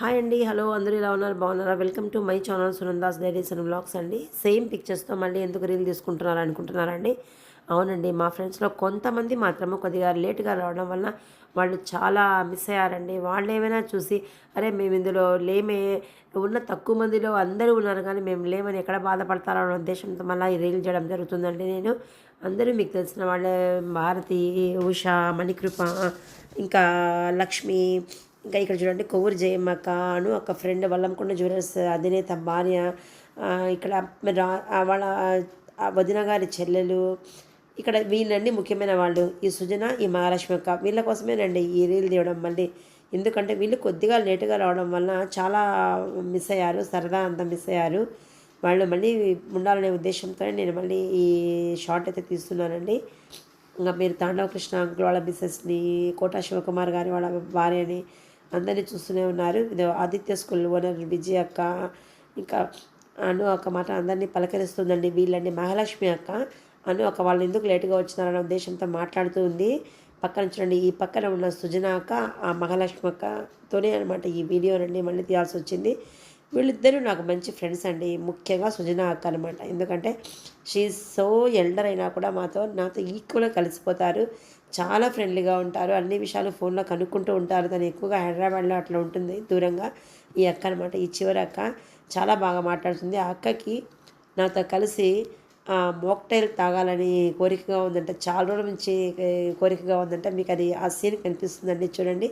Hi అండి hello అందరూ ఇలా ఉన్నారు? బాగున్నారా? Welcome to my channel Sunanda's diaries and blogs అండి. సేమ్ పిక్చర్స్తో మళ్ళీ ఎందుకు రీల్ తీసుకుంటున్నారు అనుకుంటున్నారండి అవునండి మా ఫ్రెండ్స్లో కొంతమంది మాత్రము కొద్దిగా లేట్గా రావడం వలన వాళ్ళు చాలా మిస్ అయ్యారండి. వాళ్ళు ఏమైనా చూసి అరే మేము ఇందులో లేమే ఉన్న తక్కువ మందిలో అందరూ ఉన్నారు కానీ మేము లేమని ఎక్కడ బాధపడతారో అనే ఉద్దేశంతో మళ్ళీ ఈ రీల్ చేయడం జరుగుతుందండి నేను. అందరూ మీకు తెలిసిన వాళ్ళే భారతి ఉష మణికృప ఇంకా లక్ష్మి ఇంకా ఇక్కడ చూడండి కొవ్వూరు జయమ్మ కాను ఒక ఫ్రెండ్ వల్లంకొండ జ్యువెలర్స్ అధినేత భార్య ఇక్కడ రా- వాళ్ళ వదిన గారి చెల్లెలు ఇక్కడ వీళ్ళండి ముఖ్యమైన వాళ్ళు ఈ సుజన ఈ మహాలక్ష్మి అక్క. వీళ్ళ కోసమేనండి ఈ రీల్ తీయడం మళ్ళీ. ఎందుకంటే వీళ్ళు కొద్దిగా లేటుగా రావడం వల్ల చాలా మిస్ అయ్యారు సరదా అంతా మిస్ అయ్యారు. వాళ్ళు మళ్ళీ ఉండాలనే ఉద్దేశంతో నేను మళ్ళీ ఈ షార్ట్ అయితే తీస్తున్నానండి. ఇంకా మీరు తాండవ కృష్ణ అంకుల్ వాళ్ళ మిస్సెస్ని కోటా శివకుమార్ గారి వాళ్ళ భార్యని అందరినీ చూస్తూనే ఉన్నారు. ఇది ఆదిత్య స్కూల్ ఓనర్ విజయ్ అక్క ఇంకా అను ఒక మాట అందరినీ పలకరిస్తుందండి. వీళ్ళండి మహాలక్ష్మి అక్క. అను ఒక వాళ్ళు ఎందుకు లేటుగా వచ్చినారన్న ఉద్దేశంతో మాట్లాడుతూ ఉంది. పక్కన చూడండి ఈ పక్కన ఉన్న సుజన అక్క ఆ మహాలక్ష్మి అక్కతోనే అనమాట ఈ వీడియోనండి మళ్ళీ తీయాల్సి వచ్చింది. వీళ్ళిద్దరూ నాకు మంచి ఫ్రెండ్స్ అండి. ముఖ్యంగా సుజన అక్క అనమాట ఎందుకంటే షీ సో ఎల్డర్ అయినా కూడా మాతో నాతో ఈక్వల్గా కలిసిపోతారు. చాలా ఫ్రెండ్లీగా ఉంటారు. అన్ని విషయాలు ఫోన్లో కనుక్కుంటూ ఉంటారు. తను ఎక్కువగా హైదరాబాద్లో అట్లా ఉంటుంది. దూరంగా ఈ అక్క అనమాట ఈ చివరి అక్క చాలా బాగా మాట్లాడుతుంది. ఆ అక్కకి నాతో కలిసి మోక్టైల్ తాగాలని కోరికగా ఉందంట. చాలా రోజుల నుంచి కోరికగా ఉందంట. మీకు అది ఆ సీన్ కనిపిస్తుందండి. చూడండి.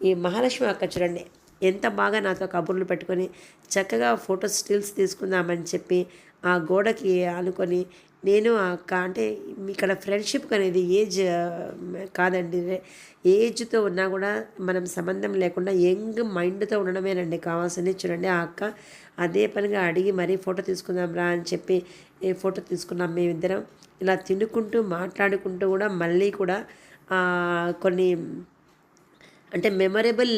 ఈ మహాలక్ష్మి అక్క చూడండి. ఎంత బాగా నాతో కబుర్లు పెట్టుకొని చక్కగా ఫోటో స్టిల్స్ తీసుకుందామని చెప్పి ఆ గోడకి ఆనుకొని నేను ఆ అక్క అంటే ఇక్కడ ఫ్రెండ్షిప్ అనేది ఏజ్ కాదండి. ఏజ్తో ఉన్నా కూడా మనం సంబంధం లేకుండా యంగ్ మైండ్తో ఉండడమేనండి కావాల్సింది. చూడండి ఆ అక్క అదే పనిగా అడిగి మరీ ఫోటో తీసుకుందాం రా అని చెప్పి ఏ ఫోటో తీసుకున్నాం మేమిద్దరం. ఇలా తినుకుంటూ మాట్లాడుకుంటూ కూడా మళ్ళీ కూడా కొన్ని అంటే మెమరబుల్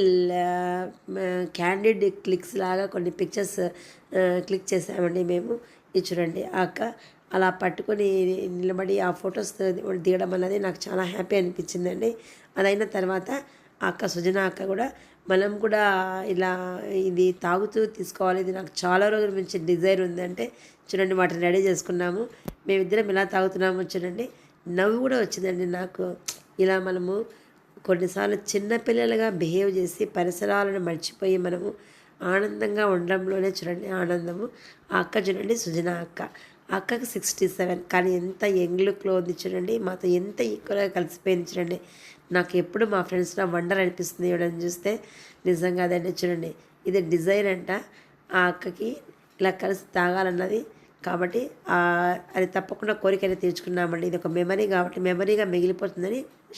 క్యాండిడ్ క్లిక్స్ లాగా కొన్ని పిక్చర్స్ క్లిక్ చేసామండి మేము. ఇది చూడండి ఆ అక్క అలా పట్టుకొని నిలబడి ఆ ఫొటోస్ దిగడం అన్నది నాకు చాలా హ్యాపీ అనిపించిందండి. అదైన తర్వాత ఆ అక్క సుజన అక్క కూడా మనం కూడా ఇలా ఇది తాగుతూ తీసుకోవాలి ఇది నాకు చాలా రోజుల నుంచి డిజైర్ ఉందంటే చూడండి వాటిని రెడీ చేసుకున్నాము. మేమిద్దరం ఇలా తాగుతున్నాము చూడండి. నవ్వు కూడా వచ్చిందండి నాకు. ఇలా మనము కొన్నిసార్లు చిన్నపిల్లలుగా బిహేవ్ చేసి పరిసరాలను మర్చిపోయి మనము ఆనందంగా ఉండడంలోనే చూడండి ఆనందము. ఆ అక్క చూడండి సుజన అక్క. అక్కకి సిక్స్టీ సెవెన్ కానీ ఎంత యంగ్ లుక్లో ఉంది చూడండి. మాతో ఎంత ఈక్వల్గా కలిసిపోయింది చూడండి. నాకు ఎప్పుడు మా ఫ్రెండ్స్లో వండర్ అనిపిస్తుంది ఇవ్వడం చూస్తే. నిజంగా అదండి చూడండి. ఇది డిజైన్ అంట. ఆ అక్కకి ఇలా కలిసి తాగాలన్నది. కాబట్టి అది తప్పకుండా కోరికనే తీర్చుకున్నామండి ఇది ఒక మెమరీ కాబట్టి మెమరీగా మిగిలిపోతుందని